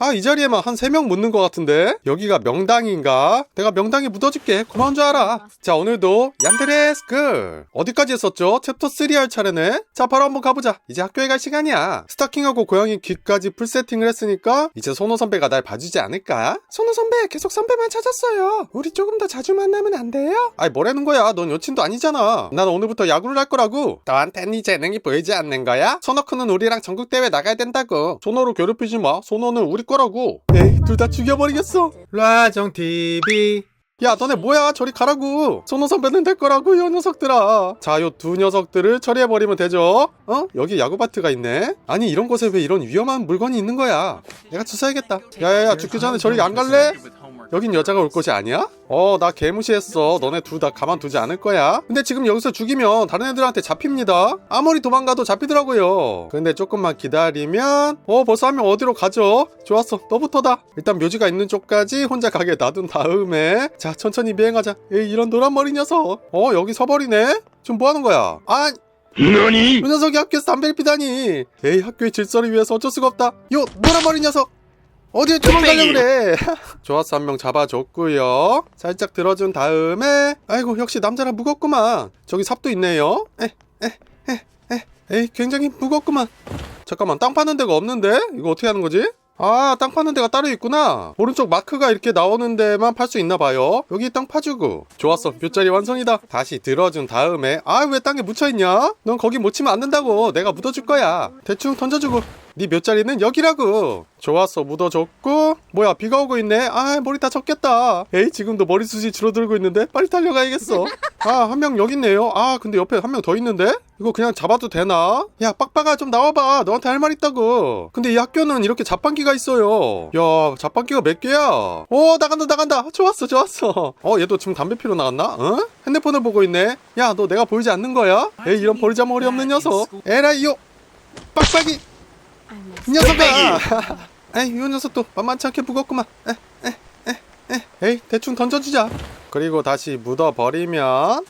아, 이 자리에만 한 3명 묻는 것 같은데? 여기가 명당인가? 내가 명당에 묻어줄게. 고마운 줄 알아. 자, 오늘도 얀데레스크. 어디까지 했었죠? 챕터 3 할 차례네? 자, 바로 한번 가보자. 이제 학교에 갈 시간이야. 스타킹하고 고양이 귀까지 풀 세팅을 했으니까 이제 손호 선배가 날 봐주지 않을까? 손호 선배, 계속 선배만 찾았어요. 우리 조금 더 자주 만나면 안 돼요? 아이, 뭐라는 거야? 넌 여친도 아니잖아. 난 오늘부터 야구를 할 거라고. 너한텐 네 재능이 보이지 않는 거야? 손호크는 우리랑 전국대회 나가야 된다고. 손호로 괴롭히지 마. 손호는 우리 거라고. 에이, 둘 다 죽여버리겠어. 라정 TV 야, 너네 뭐야? 저리 가라고. 손호 선배는 될 거라고, 이 녀석들아. 자, 요 두 녀석들을 처리해버리면 되죠? 어? 여기 야구바트가 있네? 아니, 이런 곳에 왜 이런 위험한 물건이 있는 거야? 내가 주사야겠다. 야야야, 죽기 전에 저리 안 갈래? 여긴 여자가 올 곳이 아니야? 어, 나 개무시했어. 너네 둘 다 가만두지 않을 거야. 근데 지금 여기서 죽이면 다른 애들한테 잡힙니다. 아무리 도망가도 잡히더라고요. 근데 조금만 기다리면, 어, 벌써 한 명 어디로 가죠? 좋았어. 너부터다. 일단 묘지가 있는 쪽까지 혼자 가게 놔둔 다음에, 자, 천천히 비행하자. 에이, 이런 노란 머리 녀석. 어, 여기 서버리네? 지금 뭐 하는 거야? 아, 너니? 이 녀석이 학교에서 담배를 피다니. 에이, 학교의 질서를 위해서 어쩔 수가 없다. 요, 노란 머리 녀석! 어디에 도망가려고 그래? 좋았어, 한 명 잡아줬고요 살짝 들어준 다음에, 아이고, 역시 남자라 무겁구만. 저기 삽도 있네요. 에, 에, 에, 에. 에이, 굉장히 무겁구만. 잠깐만, 땅 파는 데가 없는데? 이거 어떻게 하는 거지? 아, 땅 파는 데가 따로 있구나. 오른쪽 마크가 이렇게 나오는 데만 팔 수 있나 봐요. 여기 땅 파주고. 좋았어. 묫자리 완성이다. 다시 들어준 다음에, 아, 왜 땅에 묻혀있냐? 넌 거기 못 치면 안 된다고. 내가 묻어줄 거야. 대충 던져주고. 네 묫자리는 여기라고. 좋았어. 묻어줬고. 뭐야, 비가 오고 있네. 아, 머리 다 젖겠다. 에이, 지금도 머리숱이 줄어들고 있는데? 빨리 달려가야겠어. 아, 한 명 여기 있네요. 아, 근데 옆에 한 명 더 있는데? 이거 그냥 잡아도 되나? 야, 빡빡아, 좀 나와봐. 너한테 할 말 있다고. 근데 이 학교는 이렇게 자판기가 있어요. 야, 자판기가 몇 개야? 오, 나간다, 나간다. 좋았어, 좋았어. 어, 얘도 지금 담배 피러 나갔나? 어? 핸드폰을 보고 있네. 야, 너 내가 보이지 않는 거야? 에이, 이런 버리자머리 없는 녀석. 에라이요. 빡빡이. 이 녀석아! 에이, 이 녀석도 만만치 않게 무겁구만. 에, 에, 에, 에. 에이, 대충 던져주자. 그리고 다시 묻어버리면.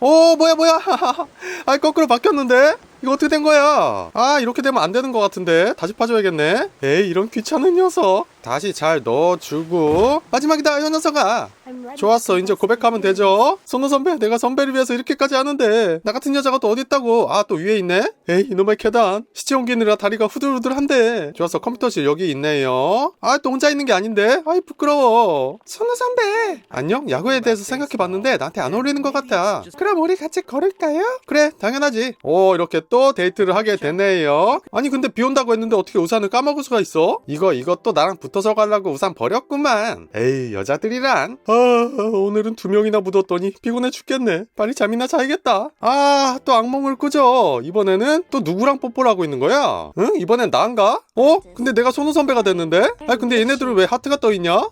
오, 뭐야, 뭐야. 아, 거꾸로 바뀌었는데? 이거 어떻게 된 거야? 아, 이렇게 되면 안 되는 것 같은데? 다시 파줘야겠네? 에이, 이런 귀찮은 녀석. 다시 잘 넣어주고. 마지막이다, 이 녀석아. 좋았어. 이제 고백하면 되죠. 선우 선배 내가 선배를 위해서 이렇게까지 하는데 나 같은 여자가 또 어디 있다고? 아 또 위에 있네? 에이 이놈의 계단. 시체 옮기느라 다리가 후들후들한데. 좋았어. 컴퓨터실 여기 있네요. 아 또 혼자 있는 게 아닌데? 아이 부끄러워. 선우 선배! 안녕. 야구에 대해서 생각해봤는데 나한테 안 어울리는 것 같아. 그럼 우리 같이 걸을까요? 그래 당연하지. 오 이렇게 또 데이트를 하게 되네요. 아니 근데 비 온다고 했는데 어떻게 우산을 까먹을 수가 있어? 이거 이것도 나랑 붙어서 가려고 우산 버렸구만. 에이 여자들이란. 아 오늘은 두 명이나 묻었더니 피곤해 죽겠네 빨리 잠이나 자야겠다 아 또 악몽을 꾸죠 이번에는 또 누구랑 뽀뽀를 하고 있는 거야? 응? 이번엔 나인가? 어? 근데 내가 손우 선배가 됐는데? 아 근데 얘네들은 왜 하트가 떠있냐?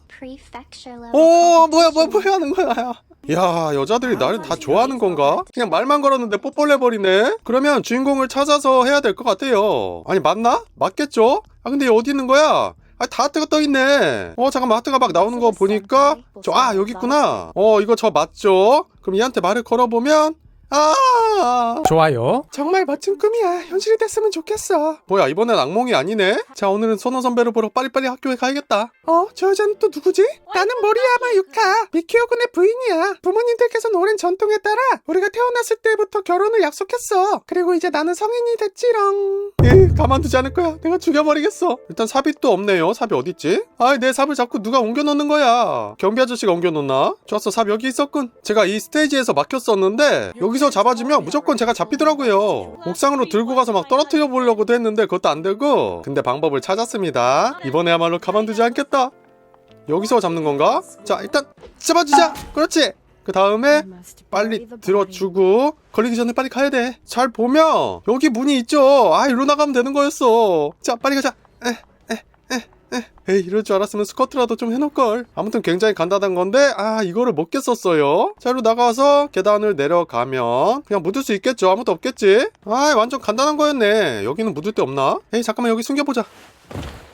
어 뭐야 뭐야 뭐야 하는 거야 야 여자들이 나를 다 좋아하는 건가? 그냥 말만 걸었는데 뽀뽀를 해버리네? 그러면 주인공을 찾아서 해야 될 것 같아요 아니 맞나? 맞겠죠? 아 근데 얘 어디 있는 거야? 아, 다 하트가 떠있네. 어, 잠깐만, 하트가 막 나오는 거 보니까, 저, 아, 여기 있구나. 어, 이거 저 맞죠? 그럼 얘한테 말을 걸어보면, 아, 좋아요 정말 멋진 꿈이야. 현실이 됐으면 좋겠어. 뭐야, 이번엔 악몽이 아니네? 자, 오늘은 선호 선배를 보러 빨리빨리 학교에 가야겠다. 어, 저 여자는 또 누구지? 나는 모리야마 유카. 미키오 군의 부인이야. 부모님들께서는 오랜 전통에 따라 우리가 태어났을 때부터 결혼을 약속했어. 그리고 이제 나는 성인이 됐지롱. 에, 가만두지 않을 거야. 내가 죽여버리겠어. 일단 삽이 또 없네요. 삽이 어딨지? 아이, 내 삽을 자꾸 누가 옮겨 놓는 거야. 경비 아저씨가 옮겨 놓나? 좋았어, 삽 여기 있었군. 제가 이 스테이지에서 막혔었는데, 여기 서 잡아주면 무조건 제가 잡히더라고요. 옥상으로 들고 가서 막 떨어뜨려 보려고도 했는데 그것도 안 되고 근데 방법을 찾았습니다. 이번에야말로 가만두지 않겠다. 여기서 잡는 건가? 자 일단 잡아주자. 그렇지. 그 다음에 빨리 들어주고 걸리기 전에 빨리 가야 돼. 잘 보면 여기 문이 있죠. 아 이리로 나가면 되는 거였어. 자 빨리 가자. 에, 에, 에, 에. 에이 이럴 줄 알았으면 스쿼트라도 좀 해놓을걸. 아무튼 굉장히 간단한 건데 아 이거를 못 깼었어요. 자 이리로 나가서 계단을 내려가면 그냥 묻을 수 있겠죠. 아무도 없겠지. 아 완전 간단한 거였네. 여기는 묻을 데 없나? 에이 잠깐만 여기 숨겨보자.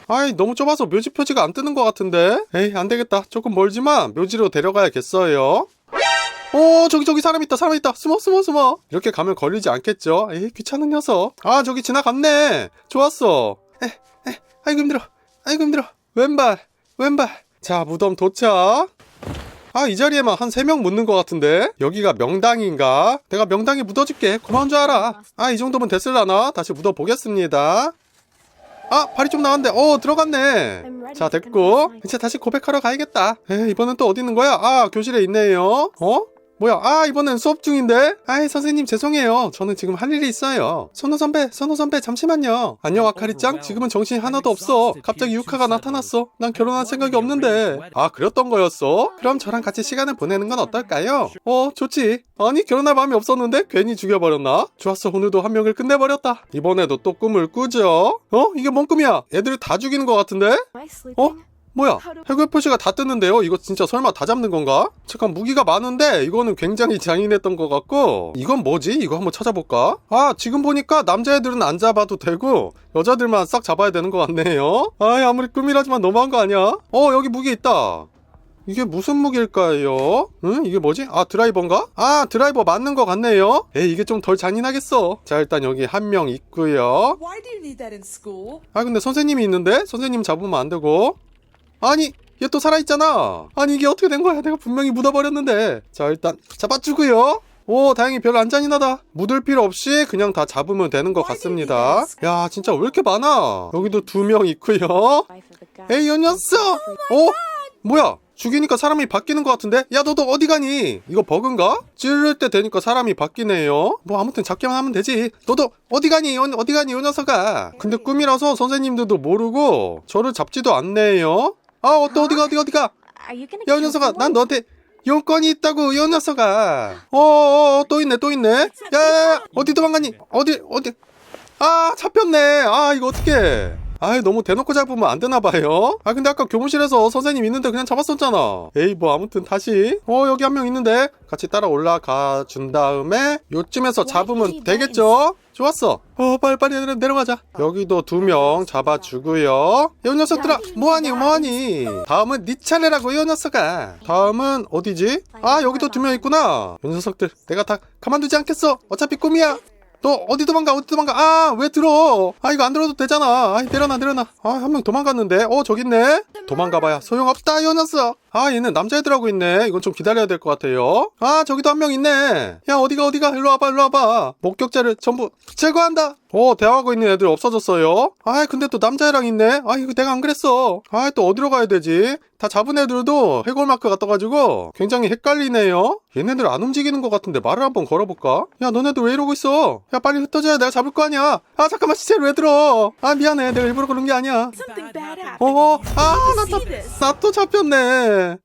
아이 너무 좁아서 묘지 표지가 안 뜨는 것 같은데 에이 안 되겠다 조금 멀지만 묘지로 데려가야겠어요 오 저기 저기 사람 있다 사람 있다 숨어 숨어 숨어 이렇게 가면 걸리지 않겠죠 에이 귀찮은 녀석 아 저기 지나갔네 좋았어 에 에 아이고 힘들어 왼발 왼발. 자 무덤 도착. 아 이 자리에만 한 3명 묻는 것 같은데? 여기가 명당인가? 내가 명당에 묻어줄게. 고마운 줄 알아. 아 이 정도면 됐을라나? 다시 묻어보겠습니다. 아 발이 좀 나왔는데 어 들어갔네. 자 됐고. 이제 다시 고백하러 가야겠다. 에 이번엔 또 어디 있는 거야? 아 교실에 있네요. 어? 뭐야? 아 이번엔 수업 중인데? 아이 선생님 죄송해요. 저는 지금 할 일이 있어요. 선호 선배 선호 선배 잠시만요. 안녕 아카리짱. 지금은 정신이 하나도 없어. 갑자기 유카가 나타났어. 난 결혼할 생각이 없는데. 아 그랬던 거였어? 그럼 저랑 같이 시간을 보내는 건 어떨까요? 어 좋지. 아니 결혼할 마음이 없었는데 괜히 죽여버렸나? 좋았어. 오늘도 한 명을 끝내버렸다. 이번에도 또 꿈을 꾸죠? 어? 이게 뭔 꿈이야? 애들 다 죽이는 것 같은데? 어? 뭐야? 해골 표시가 다 뜨는데요? 이거 진짜 설마 다 잡는 건가? 잠깐 무기가 많은데 이거는 굉장히 잔인했던 것 같고 이건 뭐지? 이거 한번 찾아볼까? 아 지금 보니까 남자애들은 안 잡아도 되고 여자들만 싹 잡아야 되는 것 같네요 아이 아무리 꿈이라지만 너무한 거 아니야? 어 여기 무기 있다 이게 무슨 무기일까요? 응? 이게 뭐지? 아 드라이버인가? 아 드라이버 맞는 것 같네요 에이 이게 좀 덜 잔인하겠어 자 일단 여기 한 명 있고요? 아 근데 선생님이 있는데 선생님 잡으면 안 되고 아니 얘 또 살아있잖아. 아니 이게 어떻게 된 거야? 내가 분명히 묻어버렸는데. 자 일단 잡아주고요. 오 다행히 별로 안 잔인하다. 묻을 필요 없이 그냥 다 잡으면 되는 것 같습니다. 야 진짜 왜 이렇게 많아? 여기도 두 명 있고요. 에이 이 녀석! 어? 뭐야? 죽이니까 사람이 바뀌는 것 같은데? 야 너도 어디 가니? 이거 버그인가? 찌를 때 되니까 사람이 바뀌네요. 뭐 아무튼 잡기만 하면 되지. 너도 어디 가니? 어, 어디 가니? 이 녀석아. 근데 꿈이라서 선생님들도 모르고 저를 잡지도 않네요 아 어때 어디가 어디가 어디가? 야 이 녀석아 난 너한테 용건이 있다고 이 녀석아. 어어어 또 있네 또 있네. 야 야 야 어디 도망가니? 어디 어디? 아 잡혔네. 아 이거 어떡해 아이 너무 대놓고 잡으면 안 되나 봐요. 아 근데 아까 교무실에서 선생님 있는데 그냥 잡았었잖아. 에이 뭐 아무튼 다시. 어 여기 한 명 있는데 같이 따라 올라가 준 다음에 요쯤에서 잡으면 되겠죠? 좋았어. 어 빨리 빨리 내려- 내려가자. 여기도 두 명 잡아주고요. 이 녀석들아 뭐하니 뭐하니? 다음은 네 차례라고 이 녀석아. 다음은 어디지? 아 여기도 두 명 있구나. 이 녀석들 내가 다 가만두지 않겠어. 어차피 꿈이야 너 어디 도망가? 어디 도망가? 아 왜 들어? 아 이거 안 들어도 되잖아. 아 내려놔 내려놔. 아 한 명 도망갔는데. 어 저기 있네. 도망가봐야 소용없다 이 녀석 아 얘는 남자애들하고 있네. 이건 좀 기다려야 될 것 같아요. 아 저기도 한 명 있네. 야 어디가 어디가? 일로 와봐 일로 와봐. 목격자를 전부 제거한다. 어 대화하고 있는 애들 없어졌어요. 아 근데 또 남자애랑 있네. 아 이거 내가 안 그랬어. 아 또 어디로 가야 되지? 다 잡은 애들도 해골 마크가 떠가지고 굉장히 헷갈리네요. 얘네들 안 움직이는 것 같은데 말을 한번 걸어볼까? 야 너네들 왜 이러고 있어? 야 빨리 흩어져야 내가 잡을 거 아니야. 아 잠깐만 시체를 왜 들어? 아 미안해. 내가 일부러 그런 게 아니야. Something bad happened. 어, 아, 나 See 또, this. 나또 잡혔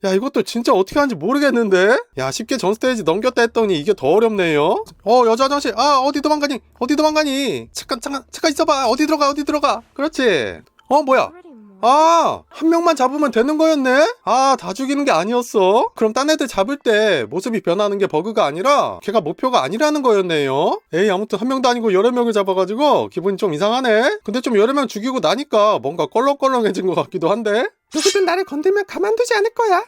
네. 야, 이것도 진짜 어떻게 하는지 모르겠는데? 야, 쉽게 전 스테이지 넘겼다 했더니 이게 더 어렵네요. 어, 여자 화장실. 아, 어디 도망가니? 어디 도망가니? 잠깐, 잠깐, 잠깐 있어봐. 어디 들어가, 어디 들어가. 그렇지. 어, 뭐야? 아, 한 명만 잡으면 되는 거였네? 아, 다 죽이는 게 아니었어? 그럼 딴 애들 잡을 때 모습이 변하는 게 버그가 아니라 걔가 목표가 아니라는 거였네요? 에이, 아무튼 한 명도 아니고 여러 명을 잡아가지고 기분이 좀 이상하네? 근데 좀 여러 명 죽이고 나니까 뭔가 껄렁껄렁해진 것 같기도 한데? 누구든 나를 건들면 가만두지 않을 거야.